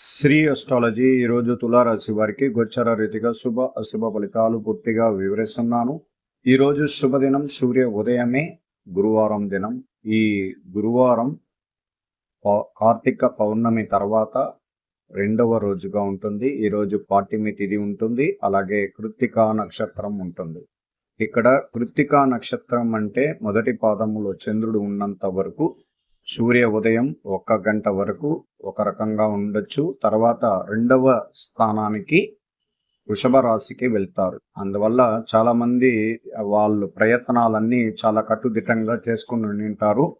Shri astrology ఈరోజు తులారాశి వారికి గోచర రీతిగా శుభ అశుభ ఫలితాలు పూర్తిగా వివరిస్తున్నాను. ఈరోజు శుభదినం సూర్య ఉదయమే గురువారం దినం. ఈ గురువారం కార్తీక పౌర్ణమి తర్వాత రెండవ రోజుగా ఉంటుంది. ఈరోజు పాటిమి తిథి ఉంటుంది. అలాగే కృత్తికా నక్షత్రం ఉంటుంది. ఇక్కడ కృత్తికా నక్షత్రం అంటే మొదటి పాదములో చంద్రుడు ఉన్నంత వరకు సూర్య ఉదయం ఒక్క గంట వరకు ఒక రకంగా ఉండొచ్చు. తర్వాత రెండవ స్థానానికి వృషభ రాశికి వెళ్తారు. అందువల్ల చాలా మంది వాళ్ళు ప్రయత్నాలన్నీ చాలా కట్టుదిట్టంగా చేసుకుని ఉంటారు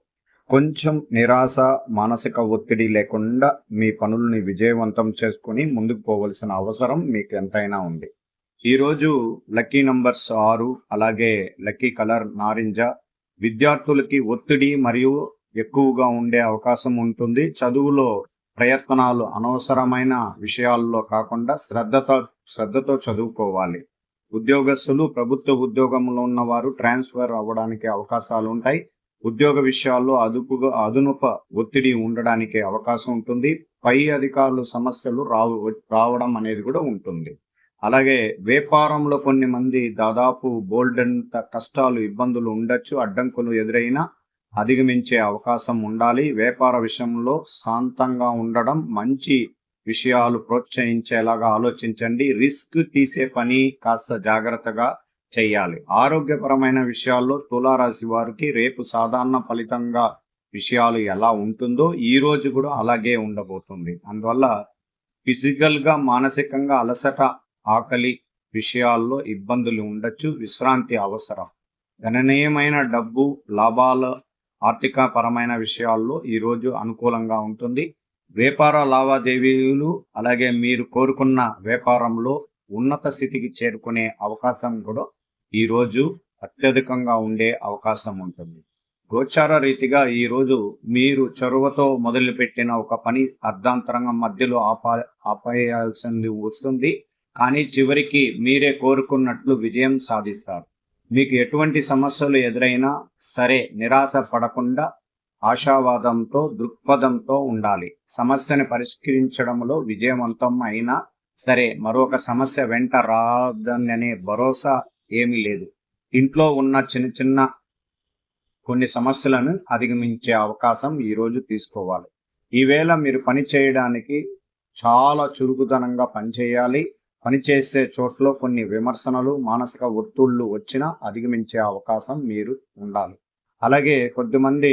కొంచెం నిరాశ మానసిక ఒత్తిడి లేకుండా మీ పనుల్ని విజయవంతం చేసుకుని ముందుకు పోవలసిన అవసరం మీకు ఎంతైనా ఉంది. ఈరోజు లక్కీ నంబర్స్ ఆరు అలాగే లక్కీ కలర్ నారింజ. విద్యార్థులకి ఒత్తిడి మరియు ఎక్కువగా ఉండే అవకాశం ఉంటుంది. చదువులో ప్రయత్నాలు అనవసరమైన విషయాల్లో కాకుండా శ్రద్ధతో శ్రద్ధతో చదువుకోవాలి. ఉద్యోగస్తులు ప్రభుత్వ ఉద్యోగంలో ఉన్నవారు ట్రాన్స్ఫర్ అవ్వడానికి అవకాశాలు ఉంటాయి. ఉద్యోగ విషయాల్లో అదుపుగా అదునుప ఒత్తిడి ఉండడానికి అవకాశం ఉంటుంది. పై అధికారులు సమస్యలు రావు రావడం అనేది కూడా ఉంటుంది. అలాగే వ్యాపారంలో కొన్ని మంది దాదాపు బోల్డెంత కష్టాలు ఇబ్బందులు ఉండొచ్చు అడ్డంకులు ఎదురైనా అధిగమించే అవకాశం ఉండాలి. వ్యాపార విషయంలో శాంతంగా ఉండడం మంచి విషయాలు ప్రోత్సహించేలాగా ఆలోచించండి. రిస్క్ తీసే పని కాస్త జాగ్రత్తగా చేయాలి. ఆరోగ్యపరమైన విషయాల్లో తులారాశి వారికి రేపు సాధారణ ఫలితంగా విషయాలు ఎలా ఉంటుందో ఈ రోజు కూడా అలాగే ఉండబోతుంది. అందువల్ల ఫిజికల్గా మానసికంగా అలసట ఆకలి విషయాల్లో ఇబ్బందులు ఉండొచ్చు. విశ్రాంతి అవసరం. గణనీయమైన డబ్బు లాభాల ఆర్థిక పరమైన విషయాల్లో ఈరోజు అనుకూలంగా ఉంటుంది. వ్యాపార లావాదేవీలు అలాగే మీరు కోరుకున్న వ్యాపారంలో ఉన్నత స్థితికి చేరుకునే అవకాశం కూడా ఈరోజు అత్యధికంగా ఉండే అవకాశం ఉంటుంది. గోచార రీతిగా ఈరోజు మీరు చొరవతో మొదలుపెట్టిన ఒక పని అర్ధాంతరంగా మధ్యలో ఆపా ఆపేయాల్సింది వస్తుంది. కానీ చివరికి మీరే కోరుకున్నట్లు విజయం సాధిస్తారు. మీకు ఎటువంటి సమస్యలు ఎదురైనా సరే నిరాశ పడకుండా ఆశావాదంతో దృక్పథంతో ఉండాలి. సమస్యను పరిష్కరించడంలో విజయవంతం అయినా సరే మరొక సమస్య వెంట రాదనే భరోసా ఏమీ లేదు. ఇంట్లో ఉన్న చిన్న చిన్న కొన్ని సమస్యలను అధిగమించే అవకాశం ఈరోజు తీసుకోవాలి. ఈవేళ మీరు పని చేయడానికి చాలా చురుకుదనంగా పనిచేయాలి. పనిచేసే చోట్ల కొన్ని విమర్శనలు మానసిక ఒత్తిళ్ళు వచ్చినా అధిగమించే అవకాశం మీరు ఉండాలి. అలాగే కొద్దిమంది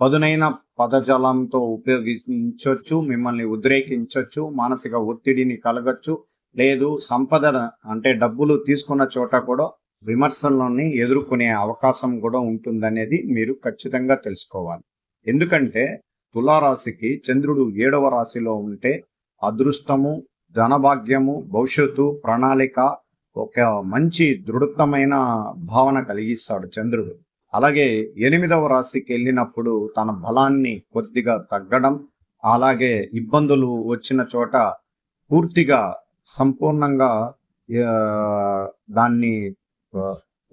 పదునైన పదజాలంతో ఉపయోగించవచ్చు మిమ్మల్ని ఉద్రేకించవచ్చు మానసిక ఒత్తిడిని కలగచ్చు. లేదు సంపద అంటే డబ్బులు తీసుకున్న చోట కూడా విమర్శలని ఎదుర్కొనే అవకాశం కూడా ఉంటుందనేది మీరు ఖచ్చితంగా తెలుసుకోవాలి. ఎందుకంటే తులారాశికి చంద్రుడు ఏడవ రాశిలో ఉంటే అదృష్టము ధనభాగ్యము భవిష్యత్తు ప్రణాళిక ఒక మంచి దృఢమైన భావన కలిగిస్తాడు చంద్రుడు. అలాగే ఎనిమిదవ రాశికి వెళ్ళినప్పుడు తన బలాన్ని కొద్దిగా తగ్గడం అలాగే ఇబ్బందులు వచ్చిన చోట పూర్తిగా సంపూర్ణంగా దాన్ని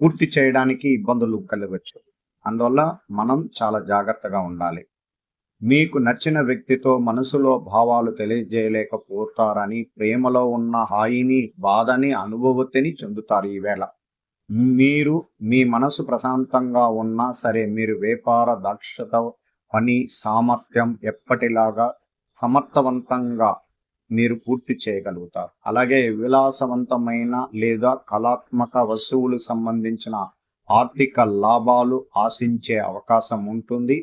పూర్తి చేయడానికి ఇబ్బందులు కలగవచ్చు. అందువల్ల మనం చాలా జాగ్రత్తగా ఉండాలి. మీకు నచ్చిన వ్యక్తితో మనసులో భావాలు తెలియజేయలేకపోతారని ప్రేమలో ఉన్న హాయిని బాధని అనుభవతిని చెందుతారు ఈవేళ మీరు మీ మనసు ప్రశాంతంగా ఉన్నా సరే మీరు వ్యాపార దక్షత పని సామర్థ్యం ఎప్పటిలాగా సమర్థవంతంగా మీరు పూర్తి చేయగలుగుతారు. అలాగే విలాసవంతమైన లేదా కళాత్మక వస్తువులు సంబంధించిన ఆర్థిక లాభాలు ఆశించే అవకాశం ఉంటుంది.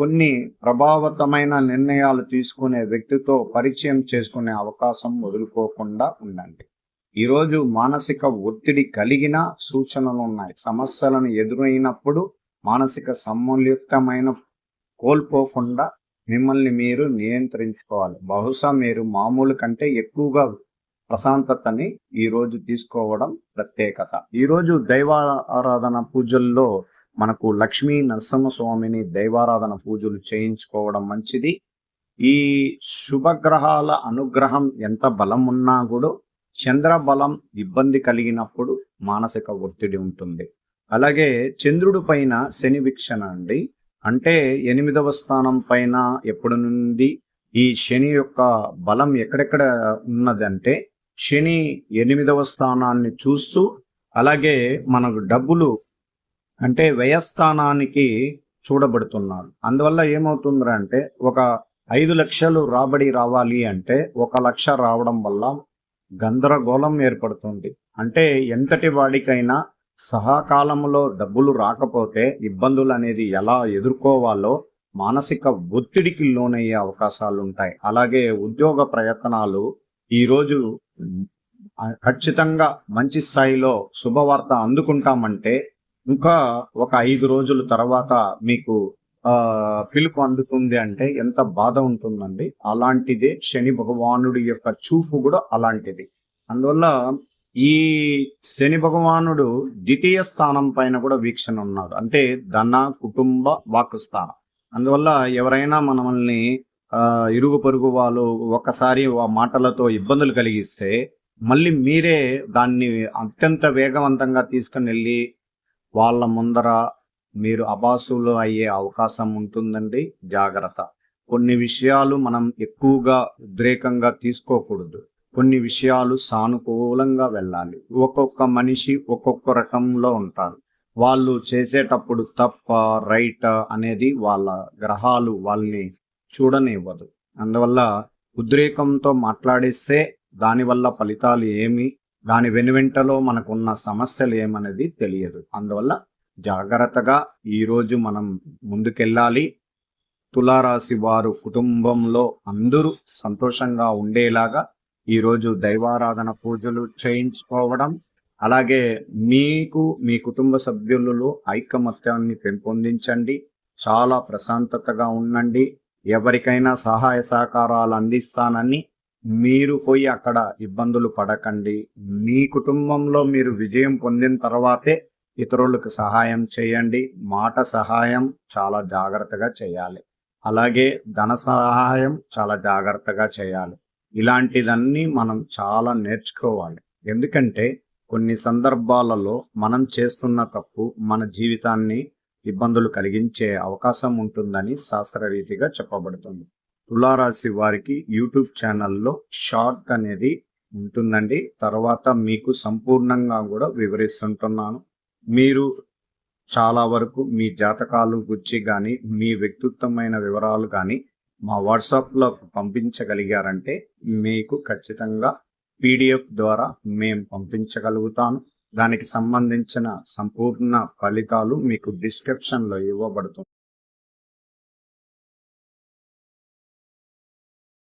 కొన్ని ప్రభావతమైన నిర్ణయాలు తీసుకునే వ్యక్తితో పరిచయం చేసుకునే అవకాశం వదులుకోకుండా ఉండండి. ఈరోజు మానసిక ఒత్తిడి కలిగిన సూచనలు ఉన్నాయి. సమస్యలను ఎదురైనప్పుడు మానసిక సమన్యుక్తమైన కోల్పోకుండా మిమ్మల్ని మీరు నియంత్రించుకోవాలి. బహుశా మీరు మామూలు కంటే ఎక్కువగా ప్రశాంతతని ఈరోజు తీసుకోవడం ప్రత్యేకత. ఈరోజు దైవారాధన దైవ ఆరాధన పూజల్లో మనకు లక్ష్మీ నరసింహస్వామిని దైవారాధన పూజలు చేయించుకోవడం మంచిది. ఈ శుభగ్రహాల అనుగ్రహం ఎంత బలం ఉన్నా కూడా చంద్ర బలం ఇబ్బంది కలిగినప్పుడు మానసిక ఒత్తిడి ఉంటుంది. అలాగే చంద్రుడి పైన శని వీక్షణ అండి. అంటే ఎనిమిదవ స్థానం పైన ఎప్పటి నుండి ఈ శని యొక్క బలం ఎక్కడెక్కడ ఉన్నదంటే శని ఎనిమిదవ స్థానాన్ని చూస్తూ అలాగే మనకు డబ్బులు అంటే వ్యయస్థానానికి చూడబడుతున్నారు. అందువల్ల ఏమవుతుందిరా అంటే ఒక ఐదు లక్షలు రాబడి రావాలి అంటే ఒక లక్ష రావడం వల్ల గందరగోళం ఏర్పడుతుంది. అంటే ఎంతటి వాడికైనా సహాకాలంలో డబ్బులు రాకపోతే ఇబ్బందులు అనేది ఎలా ఎదుర్కోవాలో మానసిక ఒత్తిడికి లోనయ్యే అవకాశాలు ఉంటాయి. అలాగే ఉద్యోగ ప్రయత్నాలు ఈరోజు ఖచ్చితంగా మంచి స్థాయిలో శుభవార్త అందుకుంటామంటే ఇంకా ఒక ఐదు రోజుల తర్వాత మీకు పిలుపు అందుతుంది అంటే ఎంత బాధ ఉంటుందండి. అలాంటిదే శని భగవానుడి యొక్క చూపు కూడా అలాంటిది. అందువల్ల ఈ శని భగవానుడు ద్వితీయ స్థానం పైన కూడా వీక్షణ ఉన్నారు అంటే ధన కుటుంబ వాక్ స్థానం అందువల్ల ఎవరైనా మనల్ని ఆ ఇరుగు పొరుగు వాళ్ళు ఒక్కసారి ఆ మాటలతో ఇబ్బందులు కలిగిస్తే మళ్ళీ మీరే దాన్ని అత్యంత వేగవంతంగా తీసుకుని వెళ్ళి వాళ్ళ ముందర మీరు అబాసులు అయ్యే అవకాశం ఉంటుందండి. జాగ్రత్త. కొన్ని విషయాలు మనం ఎక్కువగా ఉద్రేకంగా తీసుకోకూడదు. కొన్ని విషయాలు సానుకూలంగా వెళ్ళాలి. ఒక్కొక్క మనిషి ఒక్కొక్క రకంలో ఉంటారు. వాళ్ళు చేసేటప్పుడు తప్ప రైట్ అనేది వాళ్ళ గ్రహాలు వాళ్ళని చూడనివ్వదు. అందువల్ల ఉద్రేకంతో మాట్లాడిస్తే దానివల్ల ఫలితాలు ఏమి దాని వెనువెంటలో మనకున్న సమస్యలు ఏమనేది తెలియదు. అందువల్ల జాగ్రత్తగా ఈరోజు మనం ముందుకెళ్ళాలి. తులారాశి వారు కుటుంబంలో అందరూ సంతోషంగా ఉండేలాగా ఈరోజు దైవారాధన పూజలు చేయించుకోవడం అలాగే మీకు మీ కుటుంబ సభ్యులలో ఐకమత్యాన్ని పెంపొందించండి. చాలా ప్రశాంతతగా ఉండండి. ఎవరికైనా సహాయ సహకారాలు అందిస్తానని మీరు పోయి అక్కడ ఇబ్బందులు పడకండి. మీ కుటుంబంలో మీరు విజయం పొందిన తర్వాతే ఇతరులకు సహాయం చేయండి. మాట సహాయం చాలా జాగ్రత్తగా చేయాలి. అలాగే ధన సహాయం చాలా జాగ్రత్తగా చేయాలి. ఇలాంటిదన్నీ మనం చాలా నేర్చుకోవాలి. ఎందుకంటే కొన్ని సందర్భాలలో మనం చేస్తున్న తప్పు మన జీవితాన్ని ఇబ్బందులు కలిగించే అవకాశం ఉంటుందని శాస్త్రరీతిగా చెప్పబడుతుంది. తులారాశి వారికి యూట్యూబ్ ఛానల్లో షార్ట్ అనేది ఉంటుందండి. తర్వాత మీకు సంపూర్ణంగా కూడా వివరిస్తుంటున్నాను. మీరు చాలా వరకు మీ జాతకాలు గురించి కానీ మీ వ్యక్తిత్వమైన వివరాలు కానీ మా వాట్సాప్లో పంపించగలిగారంటే మీకు ఖచ్చితంగా పీడిఎఫ్ ద్వారా మేము పంపించగలుగుతాను. దానికి సంబంధించిన సంపూర్ణ ఫలితాలు మీకు డిస్క్రిప్షన్లో ఇవ్వబడుతుంది